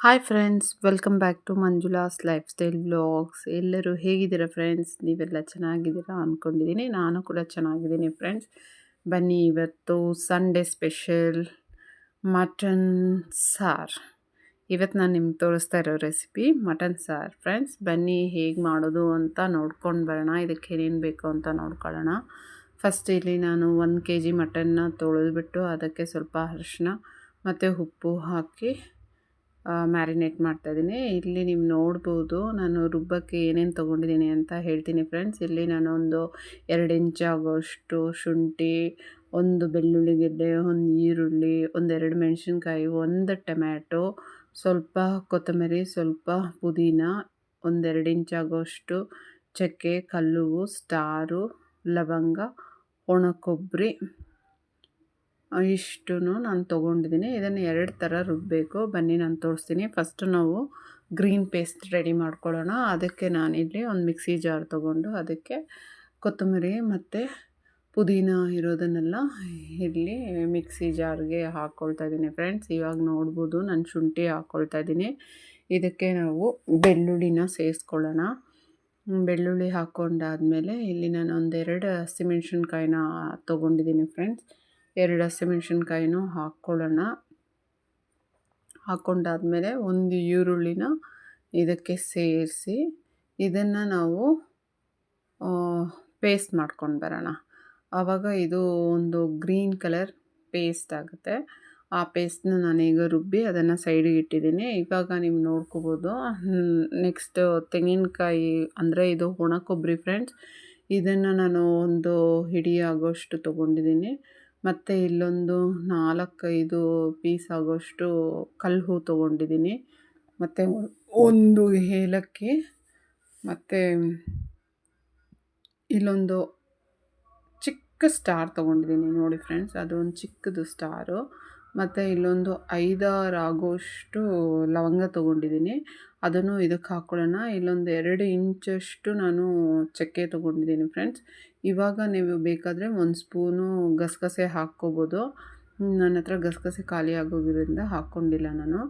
Hi friends welcome back to Manjula's lifestyle blogs ಎಲ್ಲರೂ ಹೇಗಿದ್ದೀರಾ friends ನೀವೆಲ್ಲ ಚೆನ್ನಾಗಿದ್ದೀರಾ ಅಂದ್ಕೊಂಡಿದ್ದೀನಿ ನಾನು ಕೂಡ ಚೆನ್ನಾಗಿದ್ದೀನಿ ಫ್ರೆಂಡ್ಸ್ ಬನ್ನಿ ಇವತ್ತು ಸಂಡೇ ಸ್ಪೆಷಲ್ ಮಟನ್ ಸಾರ್. ಇವತ್ತು ನಾನು ನಿಮ್ಗೆ ತೋರಿಸ್ತಾ ಇರೋ ರೆಸಿಪಿ ಮಟನ್ ಸಾರ್. ಫ್ರೆಂಡ್ಸ್ ಬನ್ನಿ ಹೇಗೆ ಮಾಡೋದು ಅಂತ ನೋಡ್ಕೊಂಡು ಬರೋಣ. ಇದಕ್ಕೆ ಏನೇನು ಬೇಕು ಅಂತ ನೋಡ್ಕೊಳ್ಳೋಣ. ಫಸ್ಟ್ ಇಲ್ಲಿ ನಾನು ಒಂದು ಕೆ ಜಿ ಮಟನ್ನ ತೊಳೆದ್ಬಿಟ್ಟು ಅದಕ್ಕೆ ಸ್ವಲ್ಪ ಅರಿಶಿನ ಮತ್ತು ಉಪ್ಪು ಹಾಕಿ ಮ್ಯಾರಿನೇಟ್ ಮಾಡ್ತಾ ಇದ್ದೀನಿ. ಇಲ್ಲಿ ನೀವು ನೋಡ್ಬೋದು ನಾನು ರುಬ್ಬಕ್ಕೆ ಏನೇನು ತೊಗೊಂಡಿದ್ದೀನಿ ಅಂತ ಹೇಳ್ತೀನಿ ಫ್ರೆಂಡ್ಸ್ ಇಲ್ಲಿ ನಾನು ಒಂದು ಎರಡು ಇಂಚ್ ಆಗೋಷ್ಟು ಶುಂಠಿ, ಒಂದು ಬೆಳ್ಳುಳ್ಳಿ ಗೆಡ್ಡೆ, ಒಂದು ಈರುಳ್ಳಿ ಒಂದೆರಡು ಮೆಣಸಿನ್ಕಾಯಿ, ಒಂದು ಟೊಮ್ಯಾಟೊ, ಸ್ವಲ್ಪ ಕೊತ್ತಂಬರಿ, ಸ್ವಲ್ಪ ಪುದೀನ ಒಂದೆರಡು ಇಂಚ್ ಆಗೋಷ್ಟು ಚಕ್ಕೆ, ಕಲ್ಲುವು, ಸ್ಟಾರು, ಲವಂಗ, ಒಣ ಕೊಬ್ಬರಿ ಇಷ್ಟು ನಾನು ತೊಗೊಂಡಿದ್ದೀನಿ ಇದನ್ನು ಎರಡು ಥರ ರುಬ್ಬಬೇಕು ಬನ್ನಿ, ನಾನು ತೋರಿಸ್ತೀನಿ. ಫಸ್ಟು ನಾವು ಗ್ರೀನ್ ಪೇಸ್ಟ್ ರೆಡಿ ಮಾಡ್ಕೊಳ್ಳೋಣ. ಅದಕ್ಕೆ ನಾನಿಲ್ಲಿ ಒಂದು ಮಿಕ್ಸಿ ಜಾರ್ ತೊಗೊಂಡು ಅದಕ್ಕೆ ಕೊತ್ತಂಬರಿ ಮತ್ತು ಪುದೀನ ಇರೋದನ್ನೆಲ್ಲ ಇಲ್ಲಿ ಮಿಕ್ಸಿ ಜಾರ್ಗೆ ಹಾಕ್ಕೊಳ್ತಾ ಇದ್ದೀನಿ ಫ್ರೆಂಡ್ಸ್ ಇವಾಗ ನೋಡ್ಬೋದು ನಾನು ಶುಂಠಿ ಹಾಕ್ಕೊಳ್ತಾ ಇದ್ದೀನಿ ಇದಕ್ಕೆ ನಾವು ಬೆಳ್ಳುಳ್ಳಿನ ಸೇರಿಸ್ಕೊಳ್ಳೋಣ ಬೆಳ್ಳುಳ್ಳಿ ಹಾಕ್ಕೊಂಡಾದಮೇಲೆ ಇಲ್ಲಿ ನಾನು ಒಂದೆರಡು ಹಸಿಮೆಣ್ಸಿನ್ಕಾಯಿನ ತೊಗೊಂಡಿದ್ದೀನಿ ಫ್ರೆಂಡ್ಸ್ ಎರಡು ಹಸಿಮೆಣ್ಸಿನ್ಕಾಯಿನೂ ಹಾಕ್ಕೊಳ್ಳೋಣ. ಹಾಕ್ಕೊಂಡಾದಮೇಲೆ ಒಂದು ಈರುಳ್ಳಿನ ಇದಕ್ಕೆ ಸೇರಿಸಿ ಇದನ್ನು ನಾವು ಪೇಸ್ಟ್ ಮಾಡ್ಕೊಂಡು ಬರೋಣ. ಆವಾಗ ಇದು ಒಂದು ಗ್ರೀನ್ ಕಲರ್ ಪೇಸ್ಟ್ ಆಗುತ್ತೆ. ಆ ಪೇಸ್ಟ್ನ ನಾನೀಗ ರುಬ್ಬಿ ಅದನ್ನು ಸೈಡಿಗೆ ಇಟ್ಟಿದ್ದೀನಿ. ಇವಾಗ ನೀವು ನೋಡ್ಕೋಬೋದು. ನೆಕ್ಸ್ಟ್ ತೆಂಗಿನಕಾಯಿ ಅಂದರೆ ಇದು ಒಣ ಕೊಬ್ಬರಿ, ಫ್ರೆಂಡ್ಸ್. ಇದನ್ನು ನಾನು ಒಂದು ಹಿಡಿಯಾಗೋಷ್ಟು ತೊಗೊಂಡಿದ್ದೀನಿ. ಮತ್ತು ಇಲ್ಲೊಂದು ನಾಲ್ಕೈದು ಪೀಸ್ ಆಗೋಷ್ಟು ಕಲ್ಲು ಹೂ ತೊಗೊಂಡಿದ್ದೀನಿ. ಮತ್ತು ಒಂದು ಏಲಕ್ಕಿ, ಮತ್ತು ಇಲ್ಲೊಂದು ಚಿಕ್ಕ ಸ್ಟಾರ್ ತೊಗೊಂಡಿದ್ದೀನಿ ನೋಡಿ ಫ್ರೆಂಡ್ಸ್ ಅದೊಂದು ಚಿಕ್ಕದು ಸ್ಟಾರು ಮತ್ತು ಇಲ್ಲೊಂದು ಐದಾರು ಆಗೋಷ್ಟು ಲವಂಗ ತೊಗೊಂಡಿದ್ದೀನಿ. ಅದನ್ನು ಇದಕ್ಕೆ ಹಾಕ್ಕೊಳ್ಳೋಣ ಇಲ್ಲೊಂದು ಎರಡು ಇಂಚಷ್ಟು ನಾನು ಚಕ್ಕೆ ತೊಗೊಂಡಿದ್ದೀನಿ ಫ್ರೆಂಡ್ಸ್. ಇವಾಗ ನೀವು ಬೇಕಾದರೆ ಒಂದು ಸ್ಪೂನು ಗಸಗಸೆ ಹಾಕ್ಕೋಬೋದು. ನನ್ನ ಹತ್ರ ಗಸಗಸೆ ಖಾಲಿ ಆಗೋಗಿರೋದ್ರಿಂದ ಹಾಕ್ಕೊಂಡಿಲ್ಲ ನಾನು.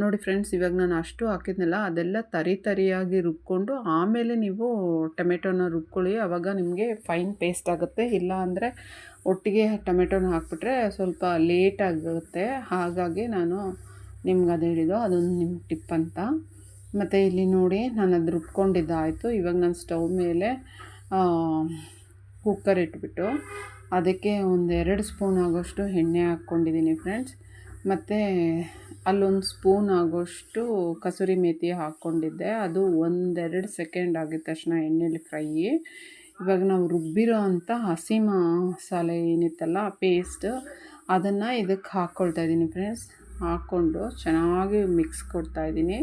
ನೋಡಿ ಫ್ರೆಂಡ್ಸ್, ಇವಾಗ ನಾನು ಅಷ್ಟು ಹಾಕಿದ್ನಲ್ಲ, ಅದೆಲ್ಲ ತರಿ ತರಿಯಾಗಿ ರುಬ್ಕೊಂಡು ಆಮೇಲೆ ನೀವು ಟೊಮೆಟೊನ ರುಬ್ಕೊಳ್ಳಿ. ಆವಾಗ ನಿಮಗೆ ಫೈನ್ ಪೇಸ್ಟ್ ಆಗುತ್ತೆ. ಇಲ್ಲ ಅಂದರೆ ಒಟ್ಟಿಗೆ ಟೊಮೆಟೊನ ಹಾಕಿಬಿಟ್ರೆ ಸ್ವಲ್ಪ ಲೇಟ್ ಆಗುತ್ತೆ. ಹಾಗಾಗಿ ನಾನು ನಿಮ್ಗೆ ಅದು ಹೇಳಿದ್ದು, ಅದೊಂದು ನಿಮ್ಮ ಟಿಪ್ ಅಂತ. ಮತ್ತು ಇಲ್ಲಿ ನೋಡಿ, ನಾನು ಅದು ರುಬ್ಕೊಂಡಿದ್ದಾಯಿತು ಇವಾಗ ನಾನು ಸ್ಟವ್ ಮೇಲೆ ಕುಕ್ಕರ್ ಇಟ್ಬಿಟ್ಟು ಅದಕ್ಕೆ ಒಂದು ಎರಡು ಸ್ಪೂನ್ ಆಗೋಷ್ಟು ಎಣ್ಣೆ ಹಾಕ್ಕೊಂಡಿದ್ದೀನಿ ಫ್ರೆಂಡ್ಸ್ ಮತ್ತು ಅಲ್ಲೊಂದು ಸ್ಪೂನ್ ಆಗೋಷ್ಟು ಕಸೂರಿ ಮೇಥಿ ಹಾಕ್ಕೊಂಡಿದ್ದೆ. ಅದು ಒಂದೆರಡು ಸೆಕೆಂಡ್ ಆಗಿದ ತಕ್ಷಣ ಎಣ್ಣೆಯಲ್ಲಿ ಫ್ರೈ ಇವಾಗ ನಾವು ರುಬ್ಬಿರೋ ಅಂಥ ಹಸಿ ಮಸಾಲೆ ಏನಿತ್ತಲ್ಲ ಪೇಸ್ಟ್ ಅದನ್ನು ಇದಕ್ಕೆ ಹಾಕ್ಕೊಳ್ತಾ ಇದ್ದೀನಿ ಫ್ರೆಂಡ್ಸ್ ಹಾಕ್ಕೊಂಡು ಚೆನ್ನಾಗಿ ಮಿಕ್ಸ್ ಕೊಡ್ತಾಯಿದ್ದೀನಿ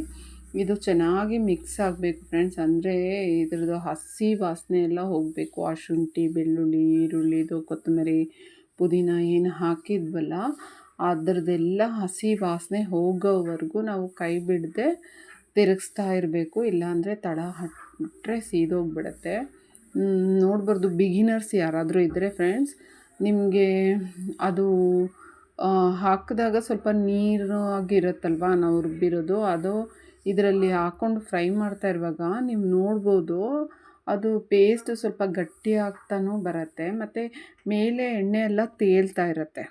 ಇದು ಚೆನ್ನಾಗಿ ಮಿಕ್ಸ್ ಆಗಬೇಕು ಫ್ರೆಂಡ್ಸ್ ಅಂದರೆ ಇದ್ರದ್ದು ಹಸಿ ವಾಸನೆ ಎಲ್ಲ ಹೋಗಬೇಕು. ಆ ಶುಂಠಿ, ಬೆಳ್ಳುಳ್ಳಿ ಈರುಳ್ಳಿದು ಕೊತ್ತಂಬರಿ, ಪುದೀನ ಏನು ಹಾಕಿದ್ವಲ್ಲ, ಅದರದ್ದೆಲ್ಲ ಹಸಿ ವಾಸನೆ ಹೋಗೋವರೆಗೂ ನಾವು ಕೈ ಬಿಡದೆ ತಿರುಗಿಸ್ತಾ ಇರಬೇಕು. ಇಲ್ಲಾಂದರೆ ತಡ ಹಟ್ಟರೆ ಸೀದೋಗ್ಬಿಡತ್ತೆ. ನೋಡ್ಬಾರ್ದು. ಬಿಗಿನರ್ಸ್ ಯಾರಾದರೂ ಇದ್ದರೆ ಫ್ರೆಂಡ್ಸ್ ನಿಮಗೆ ಅದು ಹಾಕಿದಾಗ ಸ್ವಲ್ಪ ನೀರು ಆಗಿರುತ್ತಲ್ವ ನಾವು ರುಬ್ಬಿರೋದು? ಅದು ಇದರಲ್ಲಿ ಹಾಕ್ಕೊಂಡು ಫ್ರೈ ಮಾಡ್ತಾ ಇರುವಾಗ ನೀವು ನೋಡ್ಬೋದು, ಅದು ಪೇಸ್ಟ್ ಸ್ವಲ್ಪ ಗಟ್ಟಿ ಆಗ್ತಾನೂ ಬರುತ್ತೆ, ಮತ್ತು ಮೇಲೆ ಎಣ್ಣೆ ಎಲ್ಲ ತೇಲ್ತಾ ಇರುತ್ತೆ.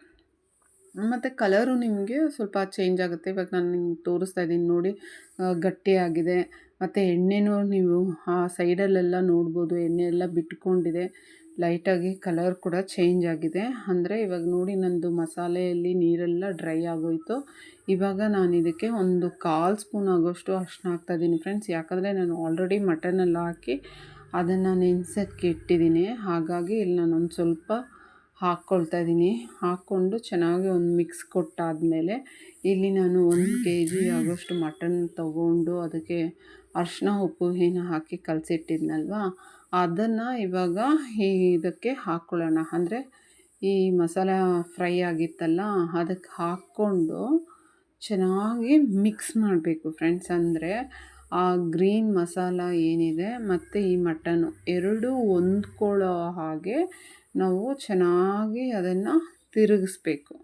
ಮತ್ತು ಕಲರು ನಿಮಗೆ ಸ್ವಲ್ಪ ಚೇಂಜ್ ಆಗುತ್ತೆ. ಇವಾಗ ನಾನು ನಿಮ್ಗೆ ತೋರಿಸ್ತಾ ಇದ್ದೀನಿ ನೋಡಿ. ಗಟ್ಟಿಯಾಗಿದೆ ಮತ್ತು ಎಣ್ಣೆನೂ ನೀವು ಆ ಸೈಡಲ್ಲೆಲ್ಲ ನೋಡ್ಬೋದು. ಎಣ್ಣೆ ಎಲ್ಲ ಬಿಟ್ಕೊಂಡಿದೆ. ಲೈಟಾಗಿ ಕಲರ್ ಕೂಡ ಚೇಂಜ್ ಆಗಿದೆ. ಅಂದರೆ ಇವಾಗ ನೋಡಿ ನಂದು ಮಸಾಲೆಯಲ್ಲಿ ನೀರೆಲ್ಲ ಡ್ರೈ ಆಗೋಯಿತು. ಇವಾಗ ನಾನು ಇದಕ್ಕೆ ಒಂದು ಕಾಲು ಸ್ಪೂನ್ ಆಗೋಷ್ಟು ಅರ್ಶನ ಹಾಕ್ತಾ ಇದ್ದೀನಿ ಫ್ರೆಂಡ್ಸ್ ಯಾಕಂದರೆ ನಾನು ಆಲ್ರೆಡಿ ಮಟನೆಲ್ಲ ಹಾಕಿ ಅದನ್ನು ನೆನೆಸೋಕ್ಕೆ ಇಟ್ಟಿದ್ದೀನಿ. ಹಾಗಾಗಿ ಇಲ್ಲಿ ನಾನೊಂದು ಸ್ವಲ್ಪ ಹಾಕ್ಕೊಳ್ತಾ ಇದ್ದೀನಿ. ಹಾಕ್ಕೊಂಡು ಚೆನ್ನಾಗಿ ಒಂದು ಮಿಕ್ಸ್ ಕೊಟ್ಟಾದಮೇಲೆ ಇಲ್ಲಿ ನಾನು ಒಂದು ಕೆ ಜಿ ಆಗೋಷ್ಟು ಮಟನ್ ತೊಗೊಂಡು ಅದಕ್ಕೆ ಅರಿಶಿನ ಉಪ್ಪು ಏನು ಹಾಕಿ ಕಲಸಿಟ್ಟಿದ್ನಲ್ವ? ಅದನ್ನು ಇವಾಗ ಇದಕ್ಕೆ ಹಾಕ್ಕೊಳ್ಳೋಣ. ಅಂದರೆ ಈ ಮಸಾಲ ಫ್ರೈ ಆಗಿತ್ತಲ್ಲ, ಅದಕ್ಕೆ ಹಾಕ್ಕೊಂಡು ಚೆನ್ನಾಗಿ ಮಿಕ್ಸ್ ಮಾಡಬೇಕು ಫ್ರೆಂಡ್ಸ್. ಅಂದರೆ ಆ ಗ್ರೀನ್ ಮಸಾಲ ಏನಿದೆ ಮತ್ತು ಈ ಮಟನ್ನು ಎರಡೂ ಹೊಂದ್ಕೊಳ್ಳೋ ಹಾಗೆ ನಾವು ಚೆನ್ನಾಗಿ ಅದನ್ನು ತಿರುಗಿಸ್ಬೇಕು.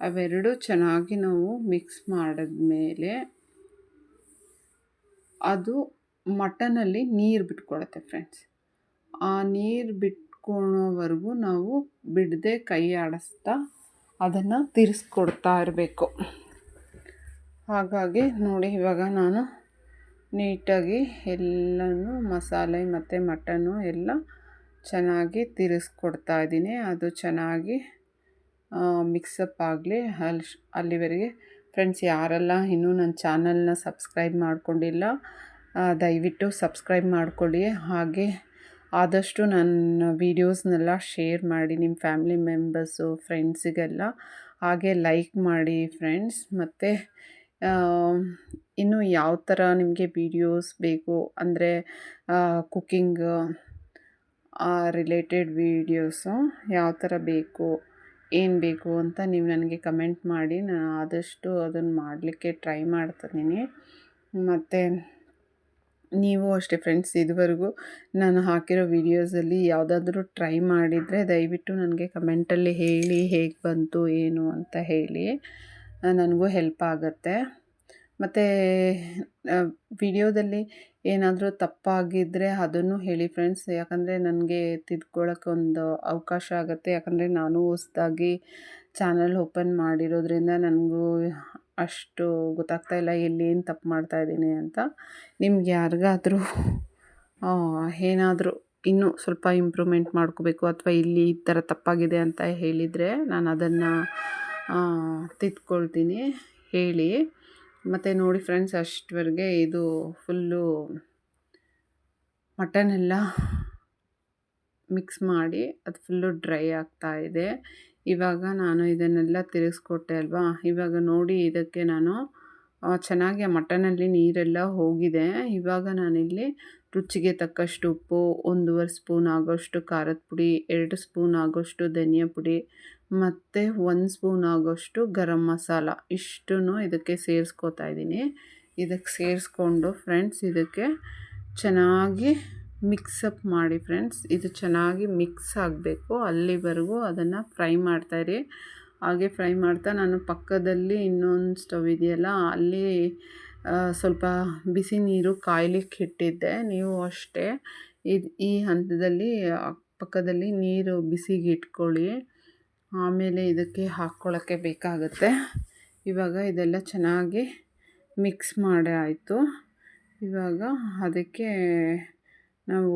ಅವೆರಡೂ ಚೆನ್ನಾಗಿ ನಾವು ಮಿಕ್ಸ್ ಮಾಡಿದ್ಮೇಲೆ ಅದು ಮಟನಲ್ಲಿ ನೀರು ಬಿಟ್ಕೊಳತ್ತೆ ಫ್ರೆಂಡ್ಸ್ ಆ ನೀರು ಬಿಟ್ಕೊಳೋವರೆಗೂ ನಾವು ಬಿಡದೆ ಕೈ ಆಡಿಸ್ತಾ ಅದನ್ನು ತಿರ್ಸ್ಕೊಡ್ತಾ ಇರಬೇಕು. ಹಾಗಾಗಿ ನೋಡಿ ಇವಾಗ ನಾನು ನೀಟಾಗಿ ಎಲ್ಲನೂ ಮಸಾಲೆ ಮತ್ತು ಮಟನ್ನು ಎಲ್ಲ ಚೆನ್ನಾಗಿ ತಿರುಗಿಸ್ಕೊಡ್ತಾ ಇದ್ದೀನಿ. ಅದು ಚೆನ್ನಾಗಿ ಮಿಕ್ಸಪ್ ಆಗಲಿ. ಅಲ್ಲಿ ಅಲ್ಲಿವರೆಗೆ ಫ್ರೆಂಡ್ಸ್ ಯಾರೆಲ್ಲ ಇನ್ನೂ ನನ್ನ ಚಾನಲ್ನ ಸಬ್ಸ್ಕ್ರೈಬ್ ಮಾಡಿಕೊಂಡಿಲ್ಲ ದಯವಿಟ್ಟು ಸಬ್ಸ್ಕ್ರೈಬ್ ಮಾಡಿಕೊಳ್ಳಿ. ಹಾಗೆ ಆದಷ್ಟು ನನ್ನ ವೀಡಿಯೋಸ್ನೆಲ್ಲ ಶೇರ್ ಮಾಡಿ ನಿಮ್ಮ ಫ್ಯಾಮಿಲಿ ಮೆಂಬರ್ಸು ಫ್ರೆಂಡ್ಸಿಗೆಲ್ಲ ಹಾಗೆ ಲೈಕ್ ಮಾಡಿ ಫ್ರೆಂಡ್ಸ್ ಮತ್ತು ಇನ್ನು ಯಾವ ಥರ ನಿಮಗೆ ವೀಡಿಯೋಸ್ ಬೇಕು? ಅಂದರೆ ಕುಕ್ಕಿಂಗ್ ರಿಲೇಟೆಡ್ ವೀಡಿಯೋಸು ಯಾವ ಥರ ಬೇಕು? ಏನು ಬೇಕು ಅಂತ ನೀವು ನನಗೆ ಕಮೆಂಟ್ ಮಾಡಿ. ನಾನು ಆದಷ್ಟು ಅದನ್ನು ಮಾಡಲಿಕ್ಕೆ ಟ್ರೈ ಮಾಡ್ತಿದ್ದೀನಿ. ಮತ್ತು, ನೀವು ಅಷ್ಟೇ ಫ್ರೆಂಡ್ಸ್, ಇದುವರೆಗೂ ನಾನು ಹಾಕಿರೋ ವೀಡಿಯೋಸಲ್ಲಿ ಯಾವುದಾದ್ರೂ ಟ್ರೈ ಮಾಡಿದರೆ ದಯವಿಟ್ಟು ನನಗೆ ಕಮೆಂಟಲ್ಲಿ ಹೇಳಿ ಹೇಗೆ ಬಂತು, ಏನು ಅಂತ ಹೇಳಿ. ನನಗೂ ಹೆಲ್ಪ್ ಆಗುತ್ತೆ. ಮತ್ತು ವಿಡಿಯೋದಲ್ಲಿ ಏನಾದರೂ ತಪ್ಪಾಗಿದ್ದರೆ ಅದನ್ನು ಹೇಳಿ ಫ್ರೆಂಡ್ಸ್ ಯಾಕಂದರೆ ನನಗೆ ತಿದ್ಕೊಳ್ಳೋಕೆ ಒಂದು ಅವಕಾಶ ಆಗುತ್ತೆ. ಯಾಕಂದರೆ ನಾನು ಹೊಸದಾಗಿ ಚಾನಲ್ ಓಪನ್ ಮಾಡಿರೋದ್ರಿಂದ ನನಗೂ ಅಷ್ಟು ಗೊತ್ತಾಗ್ತಾ ಇಲ್ಲ, ಎಲ್ಲಿ ಏನು ತಪ್ಪು ಮಾಡ್ತಾಯಿದ್ದೀನಿ ಅಂತ. ನಿಮ್ಗೆ ಯಾರಿಗಾದರೂ ಏನಾದರೂ ಇನ್ನೂ ಸ್ವಲ್ಪ ಇಂಪ್ರೂವ್ಮೆಂಟ್ ಮಾಡ್ಕೋಬೇಕು ಅಥವಾ ಇಲ್ಲಿ ಈ ಥರ ತಪ್ಪಾಗಿದೆ ಅಂತ ಹೇಳಿದರೆ ನಾನು ಅದನ್ನು ತಿದ್ಕೊಳ್ತೀನಿ, ಹೇಳಿ. ಮತ್ತು ನೋಡಿ ಫ್ರೆಂಡ್ಸ್ ಅಷ್ಟವರೆಗೆ ಇದು ಫುಲ್ಲು ಮಟನ್ ಎಲ್ಲ ಮಿಕ್ಸ್ ಮಾಡಿ ಅದು ಫುಲ್ಲು ಡ್ರೈ ಆಗ್ತಾ ಇದೆ. ಇವಾಗ ನಾನು ಇದನ್ನೆಲ್ಲ ತಿರುಗಿಸ್ಕೊಟ್ಟೆ ಅಲ್ವಾ? ಇವಾಗ ನೋಡಿ ಇದಕ್ಕೆ ನಾನು ಚೆನ್ನಾಗಿ ಆ ಮಟನಲ್ಲಿ ನೀರೆಲ್ಲ ಹೋಗಿದೆ. ಇವಾಗ ನಾನಿಲ್ಲಿ ರುಚಿಗೆ ತಕ್ಕಷ್ಟು ಉಪ್ಪು, ಒಂದೂವರೆ ಸ್ಪೂನ್ ಆಗೋಷ್ಟು ಖಾರದ ಪುಡಿ, ಎರಡು ಸ್ಪೂನ್ ಆಗೋಷ್ಟು ಧನಿಯಾ ಪುಡಿ, ಮತ್ತು ಒಂದು ಸ್ಪೂನ್ ಆಗೋಷ್ಟು ಗರಂ ಮಸಾಲ. ಇಷ್ಟೂ ಇದಕ್ಕೆ ಸೇರಿಸ್ಕೋತಾ ಇದ್ದೀನಿ. ಇದಕ್ಕೆ ಸೇರಿಸ್ಕೊಂಡು ಫ್ರೆಂಡ್ಸ್, ಇದಕ್ಕೆ ಚೆನ್ನಾಗಿ ಮಿಕ್ಸಪ್ ಮಾಡಿ ಫ್ರೆಂಡ್ಸ್. ಇದು ಚೆನ್ನಾಗಿ ಮಿಕ್ಸ್ ಆಗಬೇಕು. ಅಲ್ಲಿವರೆಗೂ ಅದನ್ನು ಫ್ರೈ ಮಾಡ್ತಾಯಿರಿ ಹಾಗೆ ಫ್ರೈ ಮಾಡ್ತಾ ನಾನು ಪಕ್ಕದಲ್ಲಿ ಇನ್ನೊಂದು ಸ್ಟವ್ ಇದೆಯಲ್ಲ, ಅಲ್ಲಿ ಸ್ವಲ್ಪ ಬಿಸಿ ನೀರು ಕಾಯ್ಲಿಕ್ಕೆ ಇಟ್ಟಿದ್ದೆ. ನೀವು ಅಷ್ಟೇ. ಇದು, ಈ ಹಂತದಲ್ಲಿ ಪಕ್ಕದಲ್ಲಿ ನೀರು ಬಿಸಿಗೆ ಇಟ್ಕೊಳ್ಳಿ. ಆಮೇಲೆ ಇದಕ್ಕೆ ಹಾಕ್ಕೊಳ್ಳೋಕ್ಕೆ ಬೇಕಾಗುತ್ತೆ. ಇವಾಗ ಇದೆಲ್ಲ ಚೆನ್ನಾಗಿ ಮಿಕ್ಸ್ ಮಾಡಿ ಆಯಿತು. ಇವಾಗ ಅದಕ್ಕೆ ನಾವು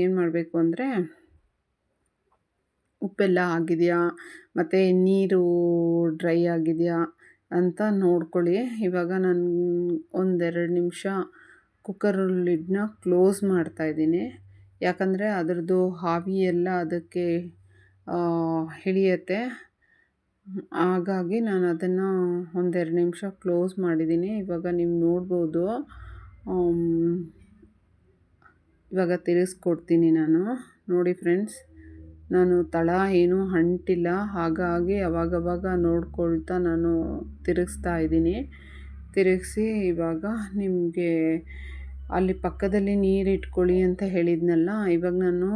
ಏನು ಮಾಡಬೇಕು ಅಂದರೆ ಉಪ್ಪೆಲ್ಲ ಆಗಿದೆಯಾ ಮತ್ತು ನೀರು ಡ್ರೈ ಆಗಿದೆಯಾ? ಅಂತ ನೋಡ್ಕೊಳ್ಳಿ. ಇವಾಗ ನಾನು ಒಂದೆರಡು ನಿಮಿಷ ಕುಕ್ಕರ್ ಲಿಡ್ನ ಕ್ಲೋಸ್ ಮಾಡ್ತಾಯಿದ್ದೀನಿ ಯಾಕಂದರೆ ಅದರದ್ದು ಆವಿ ಎಲ್ಲ ಅದಕ್ಕೆ ಹಿಡಿಯತ್ತೆ. ಹಾಗಾಗಿ ನಾನು ಅದನ್ನು ಒಂದೆರಡು ನಿಮಿಷ ಕ್ಲೋಸ್ ಮಾಡಿದ್ದೀನಿ. ಇವಾಗ ನೀವು ನೋಡ್ಬೋದು. ಇವಾಗ ತಿರುಗಿಸ್ಕೊಡ್ತೀನಿ ನಾನು. ನೋಡಿ ಫ್ರೆಂಡ್ಸ್. ನಾನು ತಳ ಏನೂ ಅಂಟಿಲ್ಲ ಹಾಗಾಗಿ ಅವಾಗವಾಗ ನೋಡ್ಕೊಳ್ತಾ ನಾನು ತಿರುಗಿಸ್ತಾ ಇದ್ದೀನಿ. ತಿರುಗಿಸಿ ಇವಾಗ ನಿಮಗೆ ಅಲ್ಲಿ ಪಕ್ಕದಲ್ಲಿ ನೀರು ಇಟ್ಕೊಳ್ಳಿ ಅಂತ ಹೇಳಿದ್ನಲ್ಲ, ಇವಾಗ ನಾನು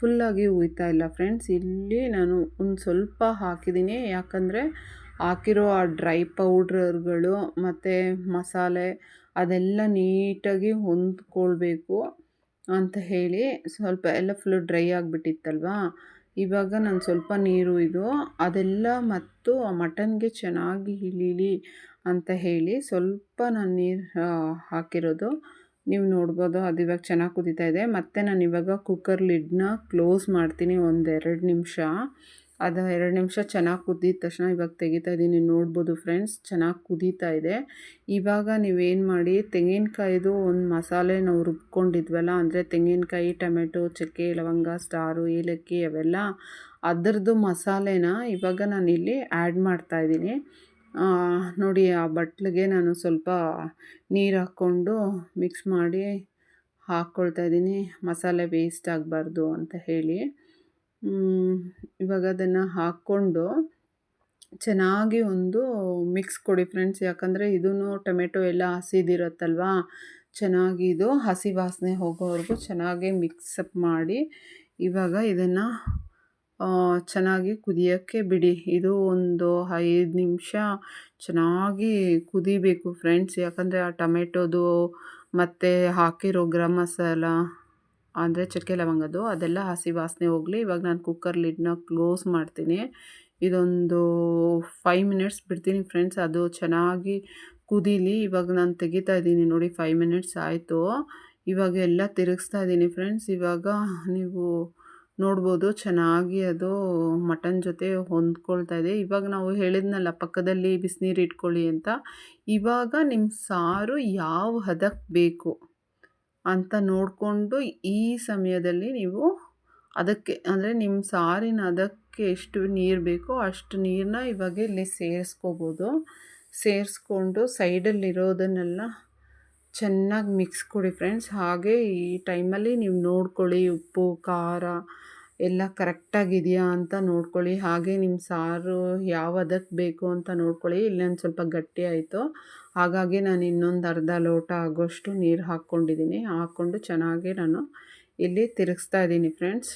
ಫುಲ್ಲಾಗಿ ಉಯ್ತಾ ಇಲ್ಲ ಫ್ರೆಂಡ್ಸ್ ಇಲ್ಲಿ ನಾನು ಒಂದು ಸ್ವಲ್ಪ ಹಾಕಿದ್ದೀನಿ. ಯಾಕಂದರೆ ಹಾಕಿರೋ ಆ ಡ್ರೈ ಪೌಡ್ರ್ಗಳು ಮತ್ತು ಮಸಾಲೆ ಅದೆಲ್ಲ ನೀಟಾಗಿ ಹೊಂದ್ಕೊಳ್ಬೇಕು. ಅಂತ ಹೇಳಿ ಸ್ವಲ್ಪ ಎಲ್ಲ ಫುಲ್ಲು ಡ್ರೈ ಆಗಿಬಿಟ್ಟಿತ್ತಲ್ವಾ? ಇವಾಗ ನಾನು ಸ್ವಲ್ಪ ನೀರು ಇದು, ಅದೆಲ್ಲ ಮತ್ತು ಆ ಮಟನ್ಗೆ ಚೆನ್ನಾಗಿ ಇಳೀಲಿ ಅಂತ ಹೇಳಿ ಸ್ವಲ್ಪ ನಾನು ನೀರು ಹಾಕಿರೋದು. ನೀವು ನೋಡ್ಬೋದು ಅದು ಇವಾಗ ಚೆನ್ನಾಗಿ ಕುದೀತಾ ಇದೆ. ಮತ್ತು ನಾನು ಇವಾಗ ಕುಕ್ಕರ್ ಲಿಡ್ನ ಕ್ಲೋಸ್ ಮಾಡ್ತೀನಿ ಒಂದೆರಡು ನಿಮಿಷ. ಅದು ಎರಡು ನಿಮಿಷ ಚೆನ್ನಾಗಿ ಕುದ್ದಿದ ತಕ್ಷಣ ಇವಾಗ ತೆಗಿತಾ ಇದ್ದೀನಿ. ನೋಡ್ಬೋದು ಫ್ರೆಂಡ್ಸ್, ಚೆನ್ನಾಗಿ ಕುದೀತಾ ಇದೆ. ಇವಾಗ ನೀವೇನು ಮಾಡಿ, ತೆಂಗಿನಕಾಯಿದು ಒಂದು ಮಸಾಲೆ ನಾವು ರುಬ್ಕೊಂಡಿದ್ವಲ್ಲ, ಅಂದರೆ ತೆಂಗಿನಕಾಯಿ, ಟೊಮೆಟೊ, ಚಕ್ಕೆ, ಲವಂಗ ಸ್ಟಾರು ಏಲಕ್ಕಿ ಅವೆಲ್ಲ ಅದರದ್ದು ಮಸಾಲೆನ ಇವಾಗ ನಾನಿಲ್ಲಿ ಆ್ಯಡ್ ಮಾಡ್ತಾಯಿದ್ದೀನಿ ನೋಡಿ, ಆ ಬಟ್ಲಿಗೆ ನಾನು ಸ್ವಲ್ಪ ನೀರು ಹಾಕ್ಕೊಂಡು ಮಿಕ್ಸ್ ಮಾಡಿ ಹಾಕ್ಕೊಳ್ತಾ ಇದ್ದೀನಿ. ಮಸಾಲೆ ವೇಸ್ಟ್ ಆಗಬಾರ್ದು ಅಂತ ಹೇಳಿ. ಇವಾಗ ಅದನ್ನು ಹಾಕ್ಕೊಂಡು ಚೆನ್ನಾಗಿ ಒಂದು ಮಿಕ್ಸ್ ಕೊಡಿ ಫ್ರೆಂಡ್ಸ್ ಯಾಕಂದರೆ ಇದೂ ಟೊಮೆಟೊ ಎಲ್ಲ ಹಸಿದಿರುತ್ತಲ್ವ? ಚೆನ್ನಾಗಿ ಇದು ಹಸಿ ವಾಸನೆ ಹೋಗೋವರೆಗೂ ಚೆನ್ನಾಗಿ ಮಿಕ್ಸಪ್ ಮಾಡಿ ಇವಾಗ ಇದನ್ನು ಚೆನ್ನಾಗಿ ಕುದಿಯೋಕ್ಕೆ ಬಿಡಿ. ಇದು ಒಂದು ಐದು ನಿಮಿಷ ಚೆನ್ನಾಗಿ ಕುದಿಬೇಕು ಫ್ರೆಂಡ್ಸ್ ಯಾಕಂದರೆ ಆ ಟೊಮೆಟೊದು ಮತ್ತು ಹಾಕಿರೋ ಗರಂ ಮಸಾಲ ಅಂದರೆ ಚಕ್ಕೆ ಲವಂಗದ್ದು, ಅದೆಲ್ಲ ಹಸಿ ವಾಸನೆ ಹೋಗಲಿ. ಇವಾಗ ನಾನು ಕುಕ್ಕರ್ ಲಿಡ್ನ ಕ್ಲೋಸ್ ಮಾಡ್ತೀನಿ. ಇದೊಂದು ಫೈವ್ ಮಿನಿಟ್ಸ್ ಬಿಡ್ತೀನಿ ಫ್ರೆಂಡ್ಸ್ ಅದು ಚೆನ್ನಾಗಿ ಕುದೀಲಿ. ಇವಾಗ ನಾನು ತೆಗಿತಾ ಇದ್ದೀನಿ ನೋಡಿ ಫೈವ್ ಮಿನಿಟ್ಸ್ ಆಯಿತು. ಇವಾಗ ಎಲ್ಲ ತಿರುಗಿಸ್ತಾ ಇದ್ದೀನಿ ಫ್ರೆಂಡ್ಸ್ ಇವಾಗ ನೀವು ನೋಡ್ಬೋದು ಚೆನ್ನಾಗಿ ಅದು ಮಟನ್ ಜೊತೆ ಹೊಂದ್ಕೊಳ್ತಾ ಇದೆ. ಇವಾಗ ನಾವು ಹೇಳಿದ್ನಲ್ಲ, ಪಕ್ಕದಲ್ಲಿ ಬಿಸಿನೀರು ಇಟ್ಕೊಳ್ಳಿ ಅಂತ. ಇವಾಗ ನಿಮ್ಮ ಸಾರು ಯಾವ ಹದಕ್ಕೆ ಬೇಕು? ಅಂತ ನೋಡಿಕೊಂಡು ಈ ಸಮಯದಲ್ಲಿ ನೀವು ಅದಕ್ಕೆ ಅಂದರೆ ನಿಮ್ಮ ಸಾರಿನ ಅದಕ್ಕೆ ಎಷ್ಟು ನೀರು ಬೇಕೋ ಅಷ್ಟು ನೀರನ್ನ ಇವಾಗ ಇಲ್ಲಿ ಸೇರಿಸ್ಕೋಬೋದು. ಸೇರಿಸ್ಕೊಂಡು ಸೈಡಲ್ಲಿರೋದನ್ನೆಲ್ಲ ಚೆನ್ನಾಗಿ ಮಿಕ್ಸ್ ಕೊಡಿ ಫ್ರೆಂಡ್ಸ್. ಹಾಗೆ ಈ ಟೈಮಲ್ಲಿ ನೀವು ನೋಡ್ಕೊಳ್ಳಿ ಉಪ್ಪು, ಖಾರ ಎಲ್ಲ ಕರೆಕ್ಟಾಗಿದೆಯಾ ಅಂತ ನೋಡ್ಕೊಳ್ಳಿ. ಹಾಗೆ ನಿಮ್ಮ ಸಾರು ಯಾವ ಅದಕ್ಕೆ ಬೇಕು ಅಂತ ನೋಡ್ಕೊಳ್ಳಿ. ಇಲ್ಲೊಂದು ಸ್ವಲ್ಪ ಗಟ್ಟಿ ಆಯಿತು. ಹಾಗಾಗಿ ನಾನು ಇನ್ನೊಂದು ಅರ್ಧ ಲೋಟ ಆಗೋಷ್ಟು ನೀರು ಹಾಕ್ಕೊಂಡಿದ್ದೀನಿ. ಹಾಕ್ಕೊಂಡು ಚೆನ್ನಾಗಿ ನಾನು ಇಲ್ಲಿ ತಿರುಗಿಸ್ತಾ ಇದ್ದೀನಿ ಫ್ರೆಂಡ್ಸ್.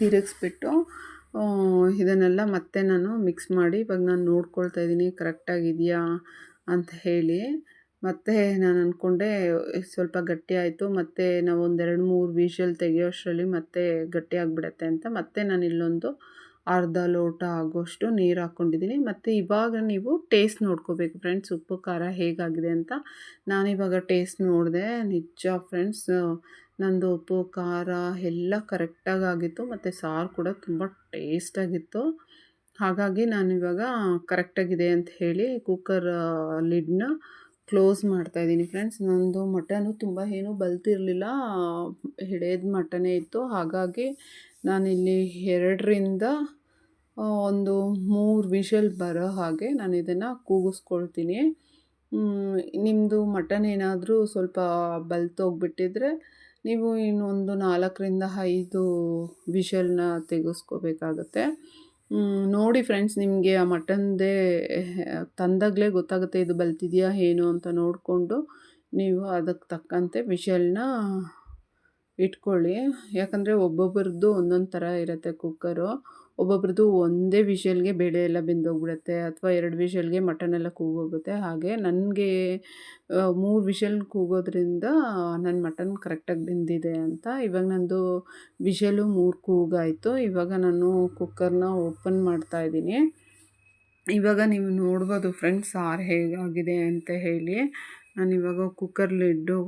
ತಿರುಗಿಸ್ಬಿಟ್ಟು ಇದನ್ನೆಲ್ಲ ಮತ್ತೆ ನಾನು ಮಿಕ್ಸ್ ಮಾಡಿ ಇವಾಗ ನಾನು ನೋಡ್ಕೊಳ್ತಾ ಇದ್ದೀನಿ. ಕರೆಕ್ಟಾಗಿದೆಯಾ ಅಂತ ಹೇಳಿ. ಮತ್ತು ನಾನು ಅಂದ್ಕೊಂಡೆ ಸ್ವಲ್ಪ ಗಟ್ಟಿ ಆಯಿತು, ಮತ್ತು ನಾವು ಒಂದೆರಡು ಮೂರು ವಿಷಲ್ ತೆಗೆಯೋಷ್ಟರಲ್ಲಿ ಮತ್ತೆ ಗಟ್ಟಿ ಆಗಿಬಿಡತ್ತೆ ಅಂತ. ಮತ್ತೆ ನಾನು ಇಲ್ಲೊಂದು ಅರ್ಧ ಲೋಟ ಆಗೋಷ್ಟು ನೀರು ಹಾಕ್ಕೊಂಡಿದ್ದೀನಿ ಮತ್ತು ಇವಾಗ ನೀವು ಟೇಸ್ಟ್ ನೋಡ್ಕೋಬೇಕು ಫ್ರೆಂಡ್ಸ್ ಉಪ್ಪು, ಖಾರ ಹೇಗಾಗಿದೆ ಅಂತ. ನಾನಿವಾಗ ಟೇಸ್ಟ್ ನೋಡಿದೆ, ನಿಜ ಫ್ರೆಂಡ್ಸ್ ನಂದು ಉಪ್ಪು, ಖಾರ ಎಲ್ಲ ಕರೆಕ್ಟಾಗಿ ಆಗಿತ್ತು, ಮತ್ತು ಸಾರು ಕೂಡ ತುಂಬ ಟೇಸ್ಟಾಗಿತ್ತು ಹಾಗಾಗಿ ನಾನಿವಾಗ ಕರೆಕ್ಟಾಗಿದೆ ಅಂತ ಹೇಳಿ ಕುಕ್ಕರ್ ಲಿಡ್ನ ಕ್ಲೋಸ್ ಮಾಡ್ತಾ ಇದ್ದೀನಿ ಫ್ರೆಂಡ್ಸ್. ನಂದು ಮಟನು ತುಂಬ ಏನೂ ಬಲ್ತಿರಲಿಲ್ಲ. ಹಿಡಿಯೋದು ಮಟನೇ ಇತ್ತು. ಹಾಗಾಗಿ ನಾನಿಲ್ಲಿ ಎರಡರಿಂದ ಒಂದು ಮೂರು ವಿಷಲ್ ಬರೋ ಹಾಗೆ ನಾನು ಇದನ್ನು ಕೂಗಿಸ್ಕೊಳ್ತೀನಿ ನಿಮ್ಮದು ಮಟನ್ ಏನಾದರೂ ಸ್ವಲ್ಪ ಬಲ್ತೋಗ್ಬಿಟ್ಟಿದ್ರೆ ನೀವು ಇನ್ನೊಂದು ನಾಲ್ಕರಿಂದ ಐದು ವಿಷಲ್ನ ತೆಗೆಸ್ಕೋಬೇಕಾಗತ್ತೆ. ನೋಡಿ ಫ್ರೆಂಡ್ಸ್ ನಿಮಗೆ ಆ ಮಟನ್ದೇ ತಂದಾಗಲೇ ಗೊತ್ತಾಗುತ್ತೆ ಇದು ಬಲ್ತಿದೆಯಾ, ಏನು ಅಂತ ನೋಡಿಕೊಂಡು ನೀವು ಅದಕ್ಕೆ ತಕ್ಕಂತೆ ವಿಷಲ್ನ ಇಟ್ಕೊಳ್ಳಿ. ಯಾಕಂದರೆ ಒಬ್ಬೊಬ್ರದ್ದು ಒಂದೊಂದು ಥರ ಇರುತ್ತೆ ಕುಕ್ಕರು. ಒಬ್ಬೊಬ್ರದ್ದು ಒಂದೇ ವಿಷಲ್ಗೆ ಬೇಳೆ ಎಲ್ಲ ಬೆಂದೋಗ್ಬಿಡುತ್ತೆ ಅಥವಾ ಎರಡು ವಿಷಲ್ಗೆ ಮಟನ್ ಎಲ್ಲ ಕೂಗೋಗುತ್ತೆ. ಹಾಗೆ ನನಗೆ ಮೂರು ವಿಷಲ್ ಕೂಗೋದ್ರಿಂದ ನನ್ನ ಮಟನ್ ಕರೆಕ್ಟಾಗಿ ಬೆಂದಿದೆ ಅಂತ. ಇವಾಗ ನಂದು ವಿಷಲು ಮೂರು ಕೂಗಾಯಿತು. ಇವಾಗ ನಾನು ಕುಕ್ಕರ್ನ ಓಪನ್ ಮಾಡ್ತಾ ಇದ್ದೀನಿ. ಇವಾಗ ನೀವು ನೋಡ್ಬೋದು ಫ್ರೆಂಡ್ಸ್ ಸಾರು ಹೇಗಾಗಿದೆ ಅಂತ ಹೇಳಿ. ನಾನು ಇವಾಗ ಕುಕ್ಕರ್ ಲಿಡ್ಡು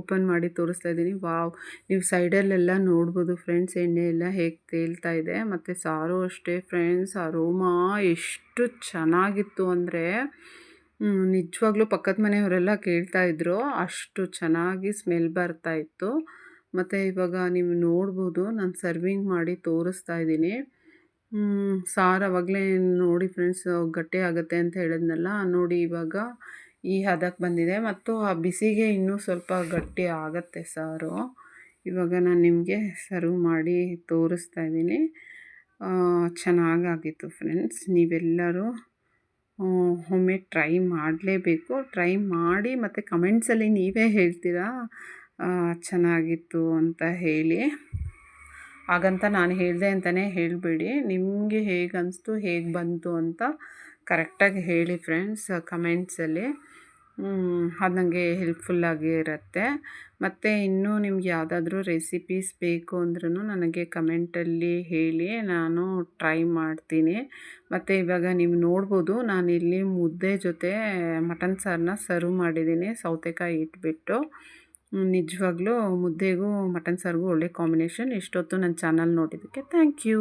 ಓಪನ್ ಮಾಡಿ ತೋರಿಸ್ತಾ ಇದ್ದೀನಿ. ವಾವ್, ನೀವು ಸೈಡಲ್ಲೆಲ್ಲ ನೋಡ್ಬೋದು ಫ್ರೆಂಡ್ಸ್, ಎಣ್ಣೆ ಎಲ್ಲ ಹೇಗೆ ತೇಲ್ತಾ ಇದೆ. ಮತ್ತು ಸಾರು ಅಷ್ಟೇ ಫ್ರೆಂಡ್ಸ್, ಅರೋಮಾ ಎಷ್ಟು ಚೆನ್ನಾಗಿತ್ತು ಅಂದರೆ ನಿಜವಾಗ್ಲೂ ಪಕ್ಕದ ಮನೆಯವರೆಲ್ಲ ಕೇಳ್ತಾಯಿದ್ರು ಅಷ್ಟು ಚೆನ್ನಾಗಿ ಸ್ಮೆಲ್ ಬರ್ತಾ ಇತ್ತು. ಮತ್ತು ಇವಾಗ ನೀವು ನೋಡ್ಬೋದು, ನಾನು ಸರ್ವಿಂಗ್ ಮಾಡಿ ತೋರಿಸ್ತಾ ಇದ್ದೀನಿ. ಸಾರು ಅವಾಗಲೇ ನೋಡಿ ಫ್ರೆಂಡ್ಸ್, ಗಟ್ಟಿ ಆಗುತ್ತೆ ಅಂತ ಹೇಳಿದ್ನಲ್ಲ, ನೋಡಿ ಇವಾಗ ಈ ಹದಕ್ಕೆ ಬಂದಿದೆ. ಮತ್ತು ಆ ಬಿಸಿಗೆ ಇನ್ನೂ ಸ್ವಲ್ಪ ಗಟ್ಟಿ ಆಗುತ್ತೆ ಸಾರು. ಇವಾಗ ನಾನು ನಿಮಗೆ ಸರ್ವ್ ಮಾಡಿ ತೋರಿಸ್ತಾ ಇದ್ದೀನಿ. ಚೆನ್ನಾಗಾಗಿತ್ತು ಫ್ರೆಂಡ್ಸ್ ನೀವೆಲ್ಲರೂ ಒಮ್ಮೆ ಟ್ರೈ ಮಾಡಲೇಬೇಕು. ಟ್ರೈ ಮಾಡಿ ಮತ್ತು ಕಮೆಂಟ್ಸಲ್ಲಿ ನೀವೇ ಹೇಳ್ತೀರಾ? ಚೆನ್ನಾಗಿತ್ತು ಅಂತ ಹೇಳಿ. ಹಾಗಂತ ನಾನು ಹೇಳಿದೆ ಅಂತಲೇ ಹೇಳಬೇಡಿ. ನಿಮಗೆ ಹೇಗೆ ಅನಿಸ್ತು ಹೇಗೆ ಬಂತು ಅಂತ ಕರೆಕ್ಟಾಗಿ ಹೇಳಿ ಫ್ರೆಂಡ್ಸ್ ಕಮೆಂಟ್ಸಲ್ಲಿ ಅದು ನನಗೆ ಹೆಲ್ಪ್ಫುಲ್ಲಾಗಿ ಇರುತ್ತೆ. ಮತ್ತು ಇನ್ನೂ ನಿಮ್ಗೆ ಯಾವುದಾದ್ರೂ ರೆಸಿಪೀಸ್ ಬೇಕು ಅಂದ್ರೂ ನನಗೆ ಕಮೆಂಟಲ್ಲಿ ಹೇಳಿ, ನಾನು ಟ್ರೈ ಮಾಡ್ತೀನಿ. ಮತ್ತು ಇವಾಗ ನೀವು ನೋಡ್ಬೋದು ನಾನಿಲ್ಲಿ ಮುದ್ದೆ ಜೊತೆ ಮಟನ್ ಸಾರನ್ನ ಸರ್ವ್ ಮಾಡಿದ್ದೀನಿ ಸೌತೆಕಾಯಿ ಇಟ್ಬಿಟ್ಟು. ನಿಜವಾಗ್ಲೂ ಮುದ್ದೆಗೂ ಮಟನ್ ಸಾರಿಗೂ ಒಳ್ಳೆ ಕಾಂಬಿನೇಷನ್ ಇಷ್ಟೊತ್ತು ನನ್ನ ಚಾನಲ್ ನೋಡಿದ್ದಕ್ಕೆ ಥ್ಯಾಂಕ್ ಯು